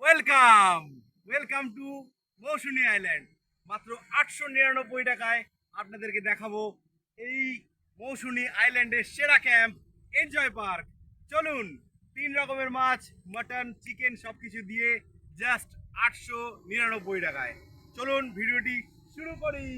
Welcome welcome to Mousumi island মাত্র আটশো নিরানব্বই টাকায় আপনাদেরকে দেখাবো এই মৌসুমী আইল্যান্ডের সেরা ক্যাম্প এনজয় পার্ক চলুন, তিন রকমের মাছ মাটন চিকেন সব কিছু দিয়ে জাস্ট আটশো নিরানব্বই টাকায়। চলুন, ভিডিওটি শুরু করি।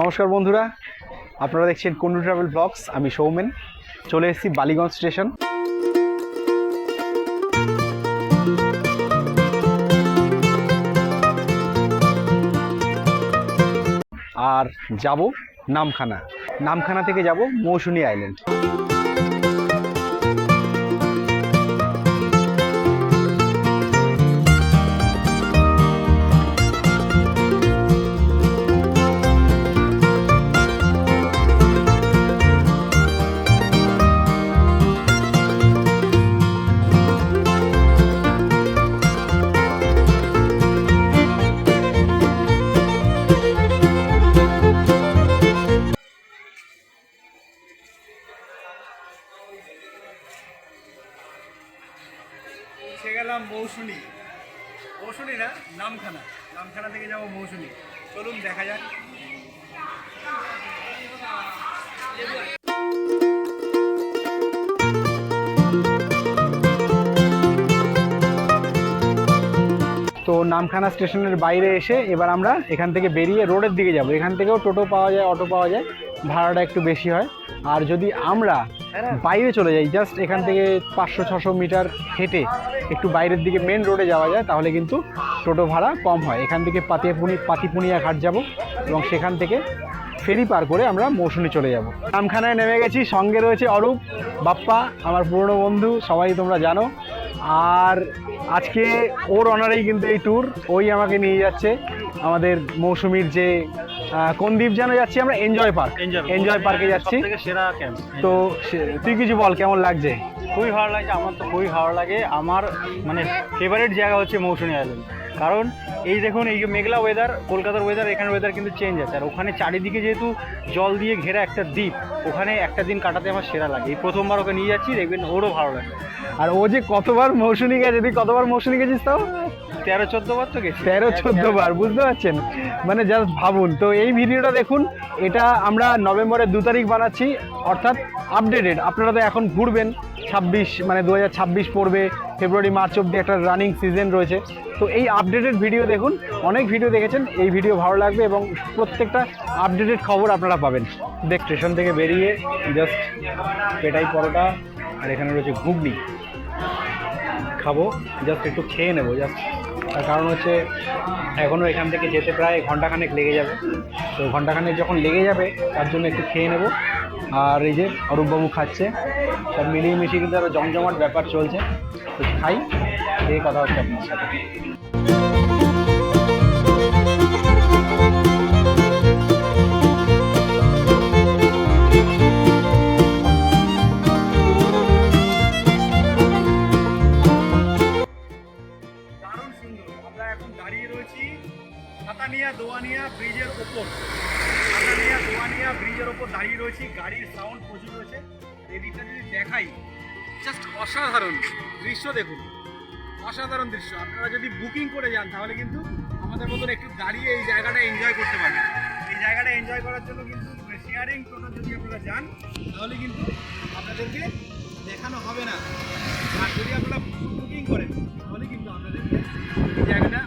নমস্কার বন্ধুরা, আপনারা দেখছেন কুন্ডু ট্রাভেল ব্লগস, আমি সৌমেন, চলে এসেছি বালিগঞ্জ স্টেশন। আর যাব নামখানা নামখানা থেকে যাব মৌসুনি আইল্যান্ড। মৌসুনি মৌসুনি না, নামখানা। নামখানা থেকে যাব মৌসুনি চলুন, দেখা যাক। তো নামখানা স্টেশনের বাইরে এসে এবার আমরা এখান থেকে বেরিয়ে রোডের দিকে যাব। এখান থেকেও টোটো পাওয়া যায়, অটো পাওয়া যায়। ভাড়াটা একটু বেশি হয়। আর যদি আমরা বাইরে চলে যাই জাস্ট এখান থেকে পাঁচশো, ছশো মিটার হেঁটে একটু বাইরের দিকে মেন রোডে যাওয়া যায়, তাহলে কিন্তু টোটো ভাড়া কম হয়। এখান থেকে পাতিয়াপুনি, পাতিপুনিয়া ঘাট যাব এবং সেখান থেকে ফেরি পার করে আমরা মৌসুমি চলে যাব। নামখানায় নেমে গেছি, সঙ্গে রয়েছে অরূপ, বাপ্পা, আমার পুরনো বন্ধু, সবাই তোমরা জানো। আর আজকে ওর অনারেই কিন্তু এই ট্যুর ওই আমাকে নিয়ে যাচ্ছে। আমাদের মৌসুমীর যে কোন দ্বীপ যেন যাচ্ছি আমরা? এনজয় পার্ক এনজয় পার্কে যাচ্ছি। সেরা ক্যাম্প তো সে- তুই কিছু বল কেমন লাগছে? খুবই ভালো লাগছে আমার তো খুবই ভালো লাগে। আমার মানে ফেভারিট জায়গা হচ্ছে মৌসুমী আইল্যান্ড কারণ এই দেখুন এই যে মেঘলা ওয়েদার কলকাতার ওয়েদার এখানে ওয়েদার কিন্তু চেঞ্জ আছে। আর ওখানে চারিদিকে যেহেতু জল দিয়ে ঘেরা একটা দ্বীপ ওখানে একটা দিন কাটাতে আমার সেরা লাগে। এই প্রথমবার ওকে নিয়ে যাচ্ছি দেখবেন ওরও ভালো লাগে আর ও যে কতবার মৌসুমি গেছে তুই কতবার মৌসুমি গেছিস তাও? তেরো চোদ্দ বার তো গেছি। তেরো চোদ্দ বার বুঝতে পারছেন? মানে জাস্ট ভাবুন। তো এই ভিডিওটা দেখুন এটা আমরা নভেম্বরের দু তারিখ বানাচ্ছি অর্থাৎ আপডেটেড আপনারা তো এখন ঘুরবেন ছাব্বিশ মানে দু হাজার ছাব্বিশ পড়বে ফেব্রুয়ারি মার্চ অব্দি একটা রানিং সিজন রয়েছে। তো এই আপডেটেড ভিডিও দেখুন অনেক ভিডিও দেখেছেন এই ভিডিও ভালো লাগবে এবং প্রত্যেকটা আপডেটেড খবর আপনারা পাবেন। দেখ স্টেশন থেকে বেরিয়ে জাস্ট পেটাই পরোটা আর এখানে রয়েছে ঘুগনি। খাব জাস্ট একটু খেয়ে নেব জাস্ট তার কারণ হচ্ছে এখনও এখান থেকে যেতে প্রায় ঘন্টাখানেক লেগে যাবে। তো ঘন্টাখানেক যখন লেগে যাবে, তার জন্য একটু খেয়ে নেব। আর এই যে অরূপবাবু খাচ্ছে, সব মিলিয়ে মিশিয়ে কিন্তু আরও জমজমাট ব্যাপার চলছে। তো খাই এই কথা হচ্ছে আপনার সাথে। দোয়ানিয়া ব্রিজের ওপর। সাতানিয়া দোয়ানিয়া ব্রিজের ওপর দাঁড়িয়ে রয়েছি। গাড়ির সাউন্ড প্রচুর রয়েছে। এদিকটা যদি দেখাই জাস্ট অসাধারণ দৃশ্য দেখুন। অসাধারণ দৃশ্য। আপনারা যদি বুকিং করে যান, তাহলে কিন্তু আমাদের মতন একটু দাঁড়িয়ে এই জায়গাটা এনজয় করতে পারবেন। এই জায়গাটা এনজয় করার জন্য কিন্তু শেয়ারিং টোটো যদি আপনারা যান, তাহলে কিন্তু আপনাদেরকে দেখানো হবে না। আর যদি আপনারা বুকিং করেন, তাহলে কিন্তু আপনাদেরকে এই জায়গাটা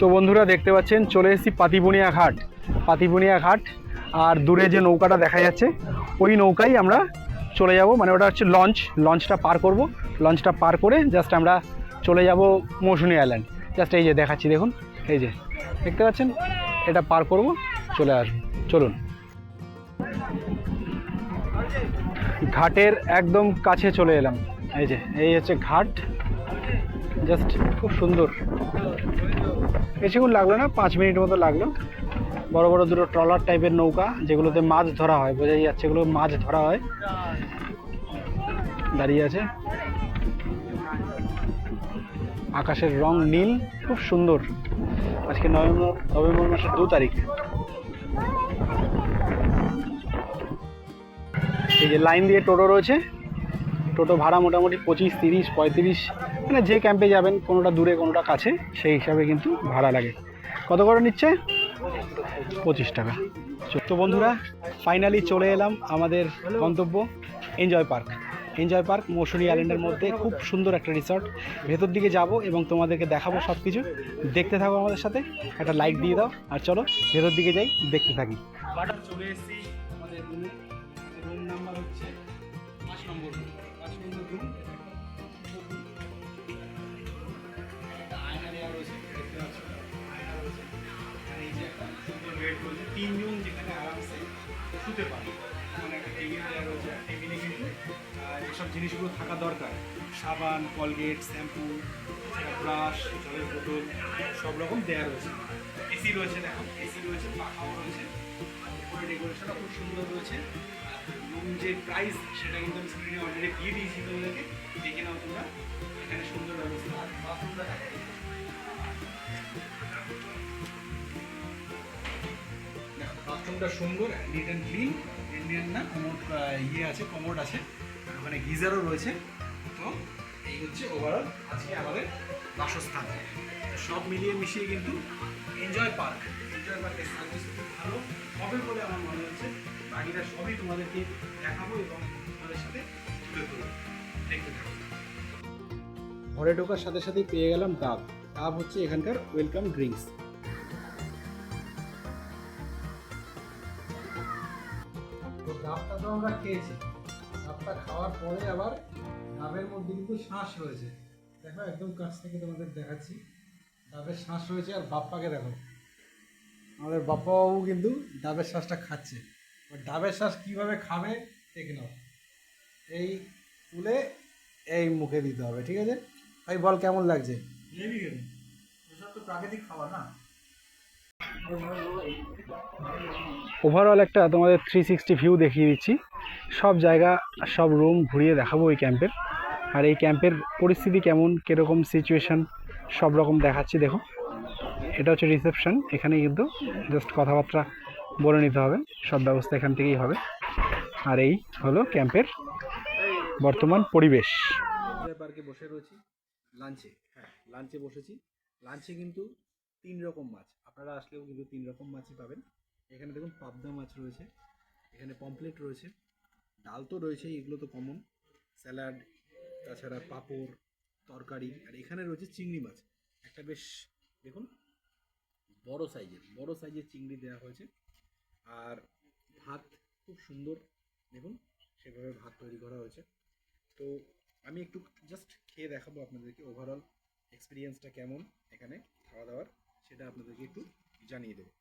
তো বন্ধুরা দেখতে পাচ্ছেন, চলে এসেছি পাতিবুনিয়া ঘাট পাতিবুনিয়া ঘাট আর দূরে যে নৌকাটা দেখা যাচ্ছে, ওই নৌকাই আমরা চলে যাব। মানে ওটা হচ্ছে লঞ্চ, লঞ্চটা পার করব। লঞ্চটা পার করে জাস্ট আমরা চলে যাব মৌসুনি আইল্যান্ড জাস্ট এই যে দেখাচ্ছি, দেখুন, এই যে, দেখতে পাচ্ছেন? এটা পার করব, চলে আসব। চলুন। ঘাটের একদম কাছে চলে এলাম। এই যে, এই হচ্ছে ঘাট। জাস্ট খুব সুন্দর। বেশিক্ষণ লাগল না, পাঁচ মিনিট মতো লাগল। বড় বড় দুটো ট্রলার টাইপের নৌকা, যেগুলোতে মাছ ধরা হয়, বোঝাই যাচ্ছে এগুলো মাছ ধরা হয়। দাঁড়িয়ে আছে। আকাশের রং নীল, খুব সুন্দর। আজকে নভেম্বর নভেম্বর মাসের দু তারিখ। এই যে লাইন দিয়ে টোটো রয়েছে, টোটো ভাড়া মোটামুটি পঁচিশ, তিরিশ, পঁয়ত্রিশ মানে যে ক্যাম্পে যাবেন, কোনোটা দূরে, কোনোটা কাছে, সেই হিসাবে কিন্তু ভাড়া লাগে। কত করে নিচ্ছে? পঁচিশ টাকা। তো বন্ধুরা ফাইনালি চলে এলাম আমাদের গন্তব্য enjoy park enjoy park Mousumi আইল্যান্ডের মধ্যে খুব সুন্দর একটা রিসর্ট ভেতর দিকে যাব এবং তোমাদেরকে দেখাবো সব কিছু দেখতে থাকো আমাদের সাথে, একটা লাইক দিয়ে দাও। আর চলো, ভেতর দিকে যাই, দেখতে থাকি। চলে এসেছি। রয়েছে তিনজন যেখানে আরামসে শুতে পারে মানে একটা টেবিল দেওয়া রয়েছে টেবিলে কিন্তু জিনিসগুলো থাকা দরকার, সাবান কলগেট শ্যাম্পু ব্রাশ জলের বোতল, সব রকম দেওয়া রয়েছে। এসি রয়েছে, দেখো এসি রয়েছে, পাখাও রয়েছে উপরে ডেকোরেশনটা খুব সুন্দর রয়েছে। রুম যে প্রাইস সেটা কিন্তু আমি স্ক্রিনে অলরেডি দিয়ে দিয়েছি তোমাদেরকে, দেখে নাও তোমরা, এখানে সুন্দর ব্যবস্থা। বাথরুমটা দেখো, সুন্দর নিট অ্যান্ড ক্লিন ইন্ডিয়ান না কমোড ইয়ে আছে কমোড আছে ওখানে গিজারও রয়েছে। তো এই হচ্ছে ওভারঅল আজকে আমাদের বাসস্থান। সব মিলিয়ে মিশিয়ে কিন্তু এনজয় পার্ক এনজয় পার্কের সার্ভিস খুব ভালো হবে বলে আমার মনে হচ্ছে। বাকিটা সবই তোমাদেরকে দেখাবো এবং তোমাদের সাথে তুলে ধরবো। দেখতে থাকো। ঘরে ঢোকার সাথে সাথেই পেয়ে গেলাম ডাব। ডাব হচ্ছে এখানকার ওয়েলকাম ড্রিঙ্কস আমরা খেয়েছি। ডাবটা খাওয়ার পরে আবার ডাবের মধ্যে কিন্তু শ্বাস রয়েছে। দেখো, একদম কাছ থেকে তোমাদের দেখাচ্ছি। ডাবের শ্বাস রয়েছে আর বাপ্পাকে দেখো। আমাদের বাপ্পাবাবু কিন্তু ডাবের শ্বাসটা খাচ্ছে। ডাবের শ্বাস কীভাবে খাবে, দেখে এই তুলে এই মুখে দিতে হবে, ঠিক আছে? ভাই, বল কেমন লাগছে? প্রাকৃতিক খাবার না। ওভারঅল একটা তোমাদের থ্রি সিক্সটি ভিউ দেখিয়ে দিচ্ছি। সব জায়গা, সব রুম ঘুরিয়ে দেখাবো এই ক্যাম্পের আর এই ক্যাম্পের পরিস্থিতি কেমন, কীরকম সিচুয়েশান সব রকম দেখাচ্ছি, দেখো। এটা হচ্ছে রিসেপশন এখানে কিন্তু জাস্ট কথাবার্তা বলে নিতে হবে, সব ব্যবস্থা এখান থেকেই হবে। আর এই হলো ক্যাম্পের বর্তমান পরিবেশ। পার্কে বসে রয়েছি লাঞ্চে হ্যাঁ লাঞ্চে বসেছি। লাঞ্চে কিন্তু তিন রকম মাছ। আপনারা আসলেও কিন্তু তিন রকম মাছই পাবেন। এখানে দেখুন পাবদা মাছ রয়েছে, এখানে পমপ্লেট রয়েছে, ডাল তো রয়েছেই, এগুলো তো কমন স্যালাড, তাছাড়া পাঁপড়, তরকারি, আর এখানে রয়েছে চিংড়ি মাছ। একটা বেশ, দেখুন, বড় সাইজের বড় সাইজের চিংড়ি দেওয়া হয়েছে। আর ভাত খুব সুন্দর, দেখুন, সেভাবে ভাত তৈরি করা হয়েছে। তো আমি একটু জাস্ট খেয়ে দেখাবো আপনাদেরকে ওভারঅল এক্সপিরিয়েন্সটা কেমন এখানে খাওয়া দাওয়ার সেটা আপনাদেরকে একটু জানিয়ে দেবো।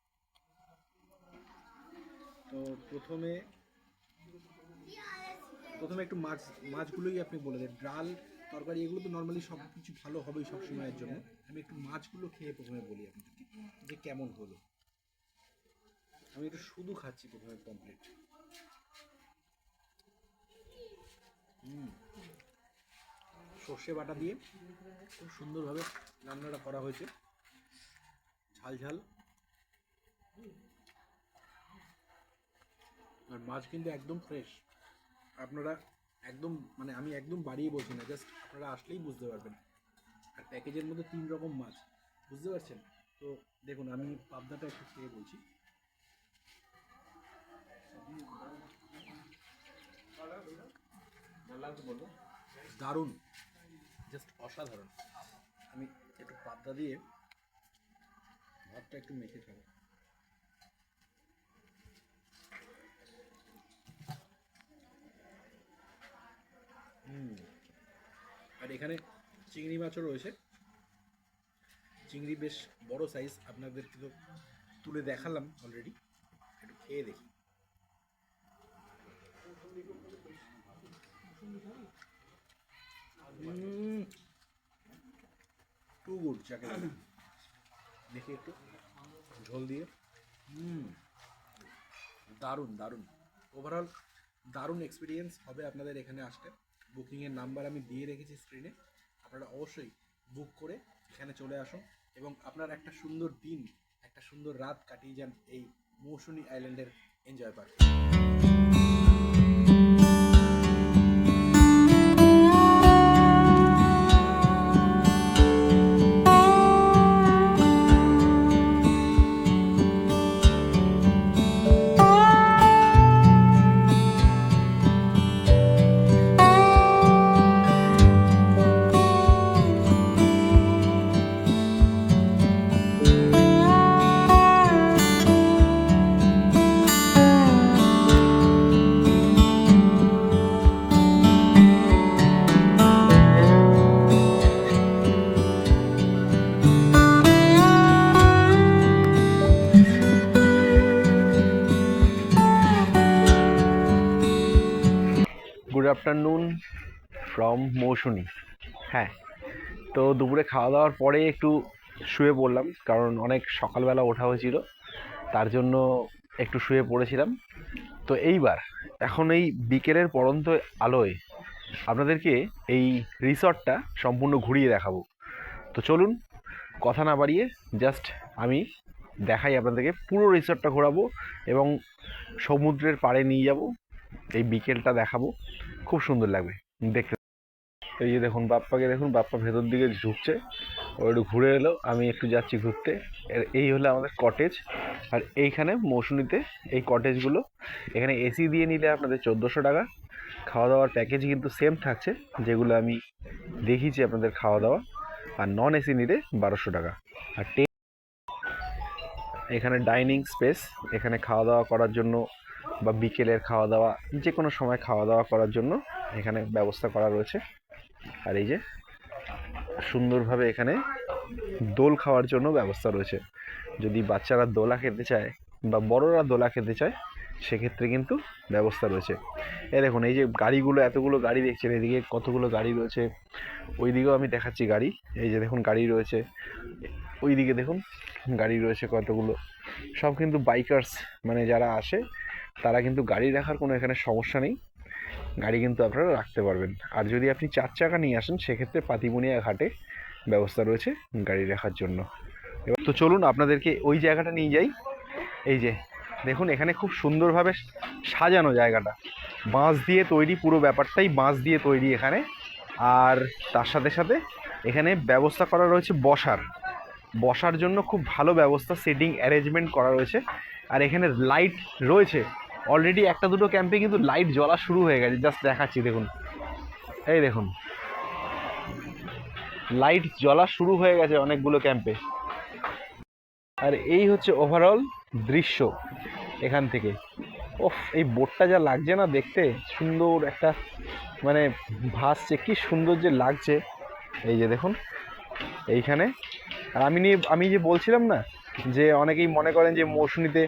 তো প্রথমে প্রথমে একটু মাছ, মাছগুলোই আপনি বলে দেন। ডাল, তরকারি, এগুলো তো নর্মালি সব কিছু ভালো হবেই সব সময়ের জন্য। আমি একটু মাছগুলো খেয়ে প্রথমে বলি আপনাদেরকে যে কেমন হলো। আমি একটু শুধু খাচ্ছি প্রথমে কমপ্লিট হুম। সর্ষে বাটা দিয়ে খুব সুন্দরভাবে রান্নাটা করা হয়েছে। ঝাল ঝাল। আর মাছ কিন্তু একদম ফ্রেশ আপনারা একদম মানে আমি একদম বাড়িয়ে বলছি না জাস্ট আপনারা আসলেই বুঝতে পারবেন। আর প্যাকেজের মধ্যে তিন রকম মাছ, বুঝতে পারছেন? তো দেখুন, আমি পাবদাটা একটু খেয়ে বলছি। দারুণ। জাস্ট অসাধারণ। আমি একটু পাবদা দিয়ে ভাতটা একটু মেখে খাব হুম। আর এখানে চিংড়ি মাছও রয়েছে। চিংড়ি বেশ বড় সাইজ আপনাদেরকে তো তুলে দেখালাম অলরেডি একটু খেয়ে দেখি। টু গুড বলে। দেখি একটু। ঝোল দিয়ে। হুম। দারুণ দারুণ। ওভারঅল দারুণ এক্সপিরিয়েন্স হবে আপনাদের এখানে আসতে। বুকিংয়ের নাম্বার আমি দিয়ে রেখেছি স্ক্রিনে আপনারা অবশ্যই বুক করে এখানে চলে আসুন। এবং আপনার একটা সুন্দর দিন, একটা সুন্দর রাত কাটিয়ে যান এই মৌসুনি আইল্যান্ডের এনজয় পার্কে আফটারনুন ফ্রম মৌসুনি। হ্যাঁ তো দুপুরে খাওয়া দাওয়ার পরে একটু শুয়ে পড়লাম, কারণ অনেক সকালবেলা ওঠা হয়েছিল, তার জন্য একটু শুয়ে পড়েছিলাম। তো এইবার, এখন এই বিকেলের পরন্ত আলোয় আপনাদেরকে এই রিসর্টটা সম্পূর্ণ ঘুরিয়ে দেখাবো। তো চলুন, কথা না বাড়িয়ে জাস্ট আমি দেখাই আপনাদেরকে পুরো রিসর্টটা ঘোরাবো এবং সমুদ্রের পাড়ে নিয়ে যাব, এই বিকেলটা দেখাবো। খুব সুন্দর লাগবে, দেখতে। এই যে দেখুন, বাপ্পাকে দেখুন, বাপ্পা ভেতর দিকে ঝুঁকছে ও একটু ঘুরে এলো, আমি একটু যাচ্ছি ঘুরতে। এই হলো আমাদের কটেজ আর এইখানে মৌসুনিতে এই কটেজগুলো এখানে এসি দিয়ে নিলে আপনাদের চোদ্দোশো টাকা। খাওয়া দাওয়ার প্যাকেজ কিন্তু সেম থাকছে, যেগুলো আমি দেখিয়েছি আপনাদের খাওয়া দাওয়া আর নন এসি নিলে বারোশো টাকা। আর এখানে ডাইনিং স্পেস এখানে খাওয়া দাওয়া করার জন্য বা বিকেলের খাওয়া দাওয়া যে কোনো সময় খাওয়া দাওয়া করার জন্য এখানে ব্যবস্থা করা রয়েছে। আর এই যে সুন্দরভাবে এখানে দোল খাওয়ার জন্য ব্যবস্থা রয়েছে। যদি বাচ্চারা দোলা খেতে চায় বা বড়রা দোলা খেতে চায়, সেক্ষেত্রে কিন্তু ব্যবস্থা রয়েছে। এই দেখুন, এই যে গাড়িগুলো, এতগুলো গাড়ি দেখছেন, এদিকে কতগুলো গাড়ি রয়েছে। ওই দিকেও আমি দেখাচ্ছি গাড়ি। এই যে দেখুন, গাড়ি রয়েছে। ওই দিকে দেখুন, গাড়ি রয়েছে কতগুলো। সব কিন্তু বাইকার্স মানে যারা আসে তারা কিন্তু গাড়ি রাখার কোনো এখানে সমস্যা নেই। গাড়ি কিন্তু আপনারা রাখতে পারবেন। আর যদি আপনি চার চাকা নিয়ে আসেন, সেক্ষেত্রে পাতিবুনিয়া ঘাটে ব্যবস্থা রয়েছে গাড়ি রাখার জন্য। এবার তো চলুন আপনাদেরকে ওই জায়গাটা নিয়ে যাই। এই যে, দেখুন এখানে খুব সুন্দরভাবে সাজানো জায়গাটা। বাঁশ দিয়ে তৈরি পুরো ব্যাপারটাই বাঁশ দিয়ে তৈরি এখানে। আর তার সাথে সাথে এখানে ব্যবস্থা করা রয়েছে বসার। বসার জন্য খুব ভালো ব্যবস্থা, সেটিং অ্যারেঞ্জমেন্ট করা রয়েছে। আর এখানে লাইট রয়েছে। অলরেডি একটা দুটো ক্যাম্পে কিন্তু লাইট জ্বলা শুরু হয়ে গেছে। জাস্ট দেখাচ্ছি, দেখুন। এই দেখুন। লাইট জ্বলা শুরু হয়ে গেছে অনেকগুলো ক্যাম্পে আর এই হচ্ছে ওভারঅল দৃশ্য এখান থেকে। ওফ, এই বোটটা যা লাগছে না দেখতে, সুন্দর একটা মানে ভাসছে, কি সুন্দর যে লাগছে। এই যে দেখুন, এইখানে। আর আমি নিয়ে, আমি যে বলছিলাম না, যে অনেকেই মনে করেন যে মৌসুমিতে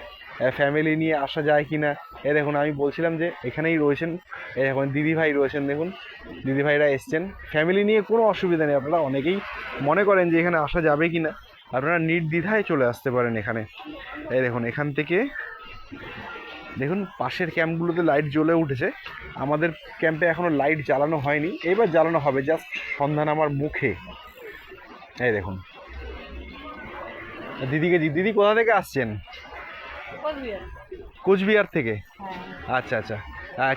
ফ্যামিলি নিয়ে আসা যায় কি না এ দেখুন, আমি বলছিলাম যে এখানেই রয়েছেন, এই এখন দিদিভাই রয়েছেন, দেখুন, দিদিভাইরা এসছেন। ফ্যামিলি নিয়ে কোনো অসুবিধা নেই, আপনারা অনেকেই মনে করেন যে এখানে আসা যাবে কি না আপনারা নির্দ্বিধায় চলে আসতে পারেন এখানে। এই দেখুন, এখান থেকে, দেখুন, পাশের ক্যাম্পগুলোতে লাইট জ্বলে উঠেছে। আমাদের ক্যাম্পে এখনও লাইট জ্বালানো হয়নি। এবার জ্বালানো হবে, জাস্ট সন্ধান আমার মুখে। এই দেখুন। দিদিকে, দিদি কোথা থেকে আসছেন? কোচবিহার থেকে? হ্যাঁ। আচ্ছা আচ্ছা।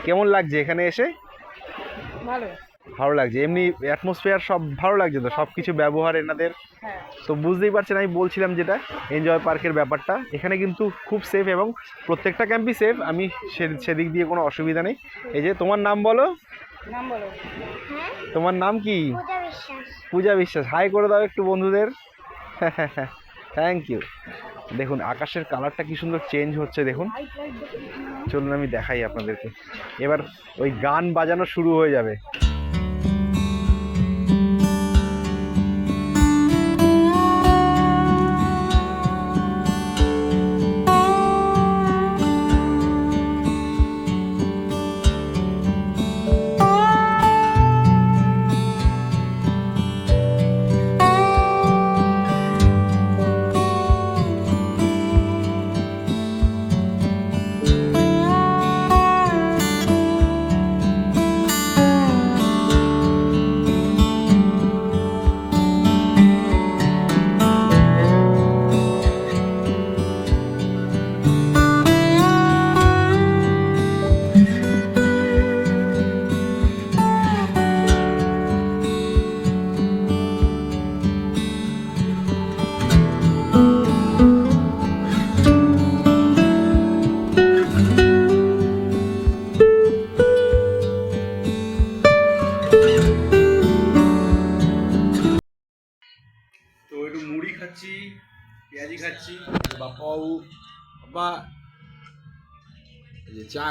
কেমন লাগছে এখানে এসে? ভালো। ভালো লাগছে। এমনি অ্যাটমসফিয়ার সব ভালো লাগছে তো? সব কিছু ব্যবহার এনাদের? হ্যাঁ। তো বুঝতেই পারছেন আমি বলছিলাম যেটা এনজয় পার্কের ব্যাপারটা। এখানে কিন্তু খুব সেফ এবং প্রত্যেকটা ক্যাম্পই সেফ আমি সে- সেদিক দিয়ে কোনো অসুবিধা নেই। এই যে তোমার নাম বলো? তোমার নাম কি? পূজা বিশ্বাস। পূজা বিশ্বাস। হাই করে দাও একটু বন্ধুদের। থ্যাংক ইউ দেখুন, আকাশের কালারটা কি সুন্দর চেঞ্জ হচ্ছে, দেখুন। চলুন আমি দেখাই আপনাদেরকে। এবার ওই গান বাজানো শুরু হয়ে যাবে।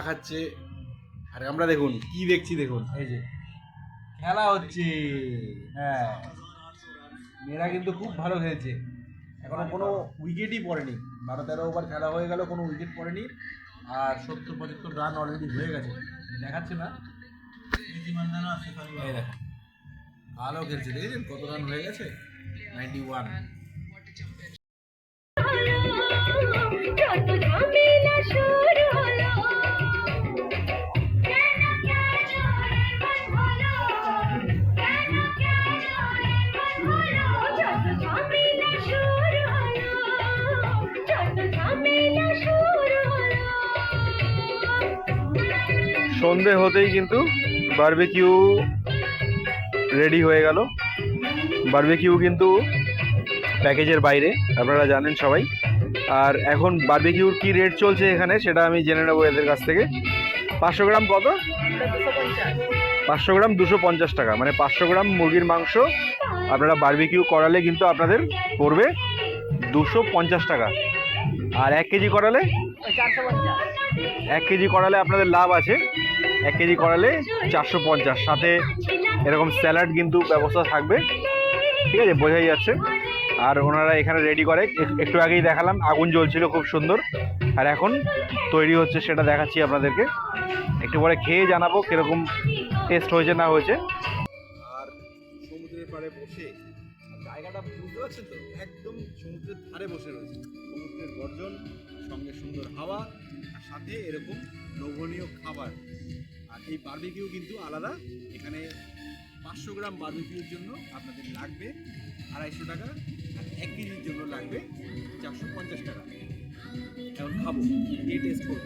খাচ্ছে। আর আমরা দেখুন, কি দেখছি দেখুন, এই যে। খেলা হচ্ছে। হ্যাঁ। মেয়েরা কিন্তু খুব ভালো খেলছে। এখনও কোনো উইকেটই পড়েনি। বারো তেরো ওভার খেলা হয়ে গেল, কোনো উইকেট পড়েনি। আর সত্তর পঁচাত্তর রান অলরেডি হয়ে গেছে। দেখাচ্ছে না। ভালো খেলছে। দেখেছেন কত রান হয়ে গেছে? নাইনটি ওয়ান সন্ধে হতেই কিন্তু বারবিকিউ রেডি হয়ে গেল। বারবিকিউ কিন্তু প্যাকেজের বাইরে আপনারা জানেন সবাই। আর এখন বারবিকিউর কি রেট চলছে এখানে সেটা আমি জেনে নেব এদের কাছ থেকে। পাঁচশো গ্রাম কত? পাঁচশো গ্রাম দুশো পঞ্চাশ টাকা। মানে পাঁচশো গ্রাম মুরগির মাংস আপনারা বারবিকিউ করালে কিন্তু আপনাদের পড়বে দুশো পঞ্চাশ টাকা। আর এক কেজি করালে? এক কেজি করালে আপনাদের লাভ আছে এক কেজি করালে চারশো পঞ্চাশ। সাথে এরকম স্যালাড কিন্তু ব্যবস্থা থাকবে। ঠিক আছে, বোঝাই যাচ্ছে। আর ওনারা এখানে রেডি করে। একটু আগেই দেখালাম, আগুন জ্বলছিল খুব সুন্দর। আর এখন তৈরি হচ্ছে, সেটা দেখাচ্ছি আপনাদেরকে। একটু পরে খেয়ে জানাব কীরকম টেস্ট হয়েছে, না হয়েছে। আর সমুদ্রের পাড়ে বসে জায়গাটা বুঝতে পারছেন তো? একদম সমুদ্রের ধারে বসে রয়েছে। সমুদ্রের গর্জন, সঙ্গে সুন্দর হাওয়া সাথে এরকম লোভনীয় খাবার। এই বারবিকিউ কিন্তু আলাদা। এখানে পাঁচশো গ্রাম বারবিকিউর জন্য আপনাদের লাগবে আড়াইশো টাকা আর এক কেজির জন্য লাগবে চারশো পঞ্চাশ টাকা। এখন খাব দিয়ে টেস্ট করব।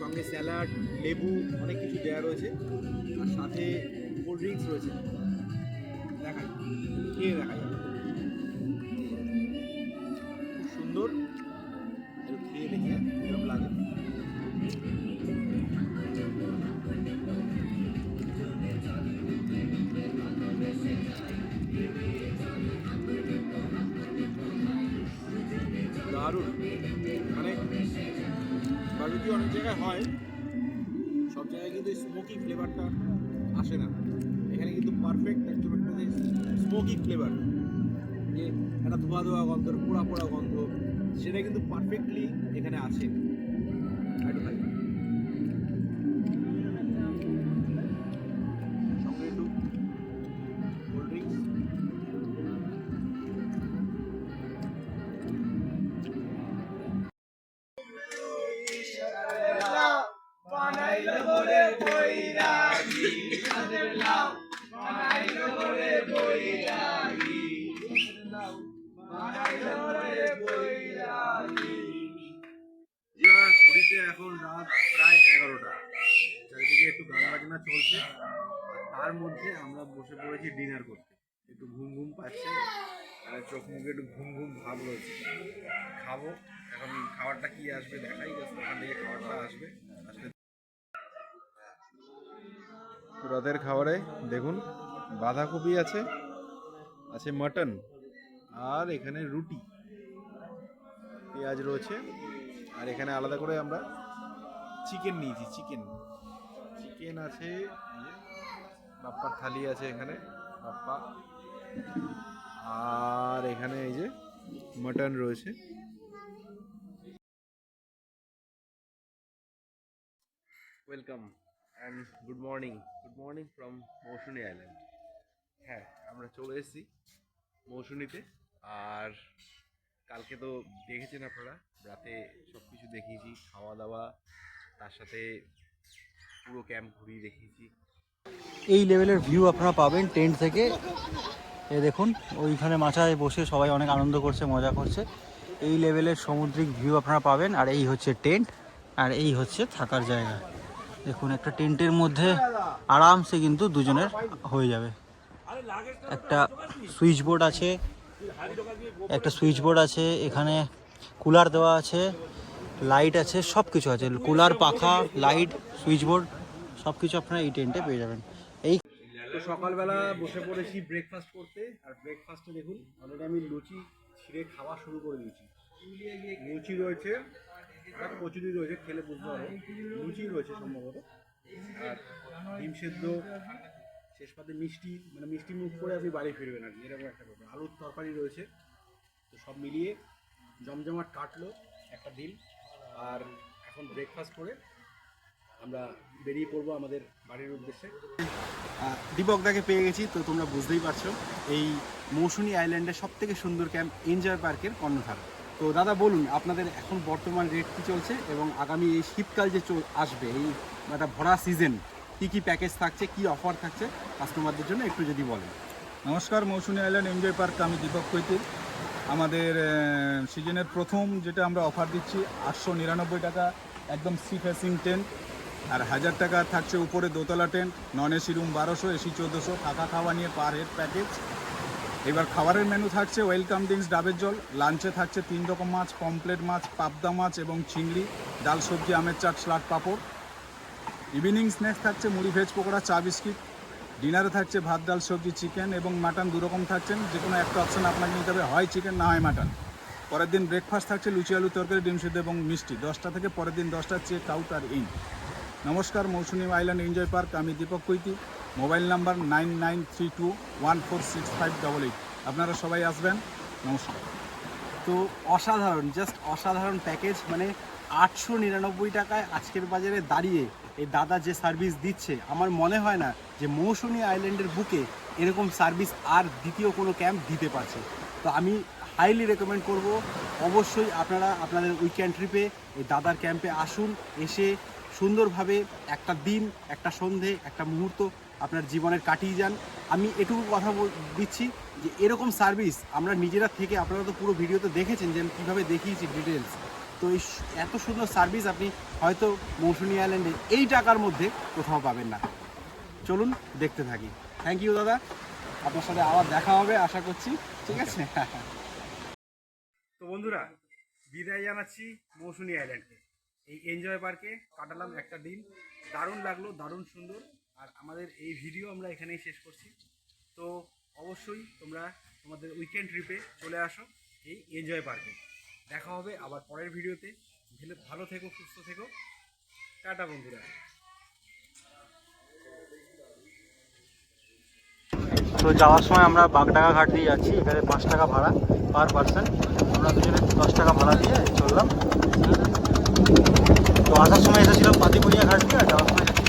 সঙ্গে স্যালাড, লেবু, অনেক কিছু দেওয়া রয়েছে। আর সাথে কোল্ড ড্রিঙ্কস রয়েছে। দেখাই, খেয়ে দেখাই। ফ্লেভারটা আসে না। এখানে কিন্তু পারফেক্ট একদম একটা যে স্মোকি ফ্লেভার যে একটা ধোয়া ধোয়া গন্ধ পোড়া পোড়া গন্ধ, সেটা কিন্তু পারফেক্টলি এখানে আছে পাচ্ছে। আর চোখ মুখে একটু ঘুম ঘুম ভাব রয়েছে। খাব। এখন খাবারটা কি আসবে দেখাই ওখান থেকে খাবারটা আসবে। রাতের খাবারে দেখুন, বাঁধাকপি আছে আছে মটন, আর এখানে রুটি। পেঁয়াজ রয়েছে, আর এখানে আলাদা করে আমরা চিকেন নিয়েছি, চিকেন। চিকেন আছে এই বাপ্পার থালি আছে এখানে, বাপ্পা। আর এখানে এই যে মটন রয়েছে। Welcome and good morning good morning from Mousuni island হ্যাঁ আমরা চলে এসেছি মৌসুনিতে। আর কালকে তো দেখেছেন আপনারা রাতে সব কিছু দেখিয়েছি খাওয়া দাওয়া তার সাথে পুরো ক্যাম্প ঘুরিয়ে দেখিয়েছি। এই লেভেলের ভিউ আপনারা পাবেন টেন্ট থেকে। এ দেখুন, ওইখানে মাথায় বসে সবাই অনেক আনন্দ করছে, মজা করছে। এই লেভেলের সামুদ্রিক ভিউ আপনারা পাবেন, আর এই হচ্ছে টেন্ট আর এই হচ্ছে থাকার জায়গা। দেখুন, একটা টেন্টের মধ্যে আরামসে কিন্তু দুজনের হয়ে যাবে। একটা সুইচ বোর্ড আছে, একটা সুইচ বোর্ড আছে, এখানে কুলার দেওয়া আছে লাইট আছে সব কিছু আছে। কুলার পাখা লাইট সুইচ বোর্ড সব কিছু আপনারা এই টেন্টে পেয়ে যাবেন। তো সকালবেলা বসে পড়েছি ব্রেকফাস্ট করতে। আর ব্রেকফাস্টে দেখুন, অলরেডি আমি লুচি ছিঁড়ে খাওয়া শুরু করে দিয়েছি। লুচি রয়েছে আর কচুরি রয়েছে, খেলে বুঝতে পারব লুচি রয়েছে সম্ভবত। আর ডিম সেদ্ধ, শেষ পাতে মিষ্টি মানে মিষ্টি মুখ করে আপনি বাড়ি ফিরবেন আর কি, এরকম একটা ব্যাপার। আলুর তরকারি রয়েছে, তো সব মিলিয়ে জমজমাট কাটলো একটা দিন আর এখন ব্রেকফাস্ট করে আমরা বেরিয়ে পড়ব আমাদের বাড়ির উদ্দেশ্যে। দীপকদাকে পেয়ে গেছি তো তোমরা বুঝতেই পারছ এই মৌসুনি আইল্যান্ডের সব থেকে সুন্দর ক্যাম্প এনজয় পার্কের কর্ণধার। তো দাদা বলুন আপনাদের এখন বর্তমান রেট কী চলছে এবং আগামী এই শীতকাল যে চল- আসবে এই একটা ভরা সিজন কী কী প্যাকেজ থাকছে কী অফার থাকছে কাস্টমারদের জন্য একটু যদি বলেন। নমস্কার মৌসুমী আইল্যান্ড এনজয় পার্ক আমি দীপক কৈতির আমাদের সিজনের প্রথম যেটা আমরা অফার দিচ্ছি আটশো নিরানব্বই টাকা একদম সি ফেসিং টেন্ট আর হাজার টাকা থাকছে উপরে দোতলা টেন্ট নন এসি রুম বারোশো এসি চোদ্দোশো থাকা খাওয়া নিয়ে পার হেড প্যাকেজ এবার খাবারের মেনু থাকছে ওয়েলকাম ড্রিঙ্কস ডাবের জল লাঞ্চে থাকছে তিন রকম মাছ পমপ্লেট মাছ, পাবদা মাছ এবং চিংড়ি, ডাল, সবজি, আমের চাট, স্লাট, পাঁপড়। ইভিনিং স্ন্যাক্স থাকছে মুড়ি ভেজ পকোড়া, চা, বিস্কিট। ডিনারে থাকছে ভাত, ডাল, সবজি চিকেন এবং মাটন দুরকম থাকছেন যে কোনো একটা অপশন আপনাকে নিতে হবে, হয় চিকেন না হয় মাটন পরের দিন ব্রেকফাস্ট থাকছে লুচি, আলু, তরকারি, ডিম সিদ্ধ এবং মিষ্টি। দশটা থেকে পরের দিন দশটা চেক আউট আর ইন নমস্কার, মৌসুমী আইল্যান্ড এনজয় পার্ক, আমি Deepak Koiti mobile number nine nine three two one four six five double eight. আপনারা সবাই আসবেন। নমস্কার। তো অসাধারণ জাস্ট অসাধারণ প্যাকেজ মানে আটশো নিরানব্বই টাকায় আজকের বাজারে দাঁড়িয়ে এই দাদা যে সার্ভিস দিচ্ছে, আমার মনে হয় না যে মৌসুমী আইল্যান্ডের বুকে এরকম সার্ভিস আর দ্বিতীয় কোনো ক্যাম্প দিতে পারছে। তো আমি হাইলি রেকমেন্ড করব, অবশ্যই আপনারা আপনাদের উইকেন্ড ট্রিপে এই দাদার ক্যাম্পে আসুন, এসে সুন্দরভাবে একটা দিন, একটা সন্ধে, একটা মুহূর্ত আপনার জীবনের কাটিয়ে যান। আমি এটুকু কথা দিচ্ছি যে এরকম সার্ভিস আমরা নিজেরা থেকে আপনারা তো পুরো ভিডিওতে দেখেছেন যে আমি কীভাবে দেখিয়েছি ডিটেলস তো এই এত সুন্দর সার্ভিস আপনি হয়তো মৌসুমী আইল্যান্ডে এই টাকার মধ্যে কোথাও পাবেন না। চলুন দেখতে থাকি। থ্যাংক ইউ দাদা। আপনার সাথে আবার দেখা হবে, আশা করছি। ঠিক আছে? তো বন্ধুরা, বিদায় জানাচ্ছি মৌসুমী আইল্যান্ডকে এই এনজয় পার্কে কাটালাম একটা দিন দারুণ লাগল, দারুণ সুন্দর। আর আমাদের এই ভিডিও আমরা এখানেই শেষ করছি। তো অবশ্যই তোমরা তোমাদের উইকেন্ড ট্রিপে চলে আসো এই এনজয় পার্কে দেখা হবে আবার পরের ভিডিওতে। ভেলে- থেকো, সুস্থ থেকো। টাটা বন্ধুরা। তো যাওয়ার সময় আমরা বাগডাঙ্গা ঘাট দিয়ে যাচ্ছি। এখানে পাঁচ টাকা ভাড়া পার পার্সন আমরা দুজনে দশ টাকা ভাড়া দিয়ে চললাম। তো আসার সময় এসেছিলাম পাতিপুরিয়া ঘাট দিয়ে আর যাওয়ার সময়